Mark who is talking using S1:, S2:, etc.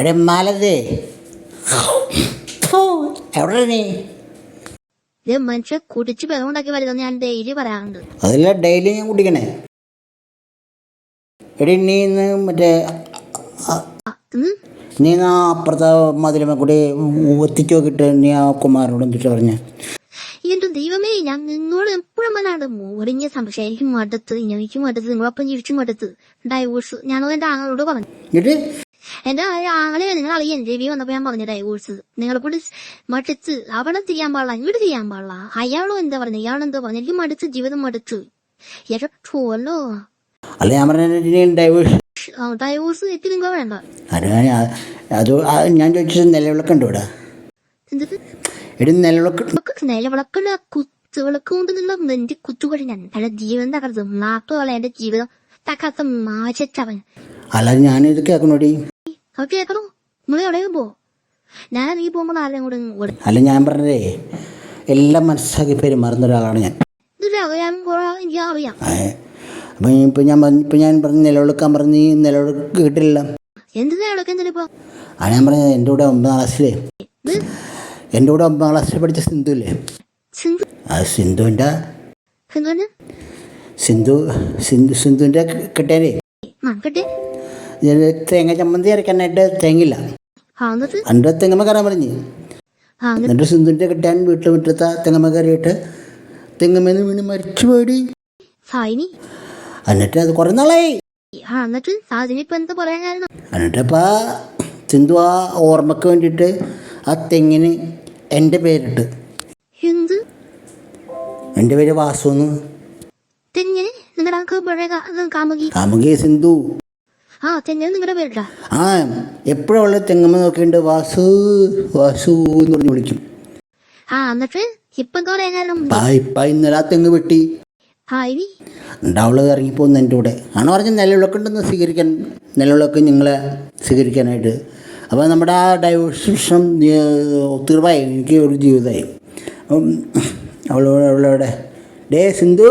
S1: എടേ മാലതേ. എവിടെ നീ?
S2: മനുഷ്യ കുടിച്ച് ബഹമുണ്ടാക്കി വരുന്നത് ഞാൻ ഡെയിലി പറയാറുണ്ട്.
S1: അതല്ല ഡെയിലി ഞാൻ കുടിക്കണേ. എടി നീ ഇന്ന് മറ്റേ. നീ ആ അപ്പുറത്തെ മധുരമ കൂടി ഒത്തിച്ചു നോക്കിയിട്ട് നീ ആ കുമാരനോട് എന്തിട്ട് പറഞ്ഞ?
S2: എന്റെ ദൈവമേ ഞാൻ നിന്നോട് എപ്പോഴും പറഞ്ഞാണ് മോറിഞ്ഞ സംശയം എനിക്ക് മടുത്ത് എനിക്ക് മടുത്ത് നിങ്ങളൊപ്പം ജീവിച്ചു മടുത്ത് ഡൈവോഴ്സ് ഞാനോ എന്റെ ആങ്ങളോട് പറഞ്ഞു. എന്റെ നിങ്ങൾ അറിയാൻ വീ വന്നപ്പോ ഞാൻ പറഞ്ഞ ഡൈവോഴ്സ് നിങ്ങളെ കൂടി മടിച്ച് അവിടെ ചെയ്യാൻ പാടില്ല ഇങ്ങോട്ട് ചെയ്യാൻ പാടില്ല. അയാളും എന്താ പറഞ്ഞു? ഇയാളെന്താ പറഞ്ഞു? എനിക്ക് മടിച്ച് ജീവിതം മടിച്ച് എല്ലോ
S1: അല്ല ഞാൻ പറഞ്ഞ ഡൈവേഴ്സ്
S2: ഡൈവോഴ്സ് എത്തി നിങ്ങൾ വേണ്ട.
S1: അത് ഞാൻ- ചോദിച്ചത് നിലവിളക്ക് ഉണ്ട് ഇവിടെ?
S2: എന്ത്
S1: എടി നിലവിളക്ക്
S2: കുത്തുവിളക്ക് കൊണ്ട് നിങ്ങൾ എന്റെ കുത്തുകൊടി ഞാൻ. എന്റെ ജീവിതം തകർത്ത് നാട്ടുകളെ എന്റെ ജീവിതം തകർത്ത് മാറ്റവൻ
S1: അല്ല ഞാനിത് കേൾക്കണോടി
S2: അത് കേൾക്കണോ നിങ്ങൾ എവിടെയും പോ ഞാൻ നീ പോകുമ്പോൾ ആരെയും കൂടെ
S1: അല്ല ഞാൻ പറഞ്ഞേ എല്ലാം മനസ്സാക്കി പെരുമാറുന്ന ഒരാളാണ് ഞാൻ.
S2: ഇതിൽ അറിയാൻ കുറെ എനിക്ക് അറിയാം.
S1: അപ്പം ഇപ്പം ഞാൻ പറഞ്ഞ ഇപ്പം ഞാൻ പറഞ്ഞ് നിലവിളക്കാൻ പറഞ്ഞ് നിലവിളക്ക് കിട്ടില്ല ആ ഞാൻ പറഞ്ഞത് എന്റെ കൂടെ ഒമ്പതാം ക്ലാസ്സിലെ
S2: ഇത്?
S1: എന്റെ കൂടെ ഒമ്പതാം ക്ലാസ്സിൽ പഠിച്ച സിന്ധു ഇല്ലേ
S2: സിന്ധു
S1: ആ സിന്ധുവിന്റെ
S2: സിന്ധുവിന്?
S1: സിന്ധു സിന്ധു സിന്ധുവിന്റെ കിട്ടേരേ.
S2: നോക്കട്ടെ
S1: തേങ്ങ ചമ്മന്തി അരക്കാനായിട്ട് തേങ്ങയില്ല.
S2: എന്നിട്ട്?
S1: തെങ്ങമ്മ കയറാൻ പറഞ്ഞു.
S2: എന്നിട്ട്?
S1: സിന്ധുവിന്റെ കിട്ടാൻ വീട്ടിൽ മുറ്റത്ത തെങ്ങമ്മ കയറിയിട്ട് തെങ്ങമ്മേന്ന് വീണ് മരിച്ചു പോയി എന്നിട്ട് അത് കുറെ നാളായി. എന്നിട്ടപ്പാ സിന്ധു ആ ഓർമ്മക്ക് വേണ്ടിയിട്ട് ആ തെങ്ങിന് എന്റെ പേരിട്ട്. എന്റെ പേര് വാസു
S2: കാമുകി
S1: സിന്ധു.
S2: ആ തെങ്ങ് നിങ്ങളുടെ പേരിട്ടാ
S1: ആ എപ്പോഴും അവൾ തെങ്ങമ്മ നോക്കിയിട്ട് വാസു വാസു എന്ന് പറഞ്ഞു വിളിക്കും.
S2: ആ എന്നിട്ട് ഇപ്പം കുറെ
S1: കാലം ഇപ്പം ഇന്നലെ ആ തെങ്ങ് വെട്ടി.
S2: ഹായിനി
S1: എന്നിട്ട് അവൾ ഇറങ്ങിപ്പോകുന്നു എന്റെ കൂടെ. ആണ് പറഞ്ഞ നിലവിളക്ക് ഉണ്ടെന്ന് സ്വീകരിക്കാൻ നിലവിളക്ക് നിങ്ങളെ സ്വീകരിക്കാനായിട്ട്. അപ്പോൾ നമ്മുടെ ആ ഡൈവേഴ്സം തീർവായി എനിക്ക് ഒരു ജീവിതമായി. അപ്പം അവളോട്. അവളവിടെ ഡേ സിന്ധു.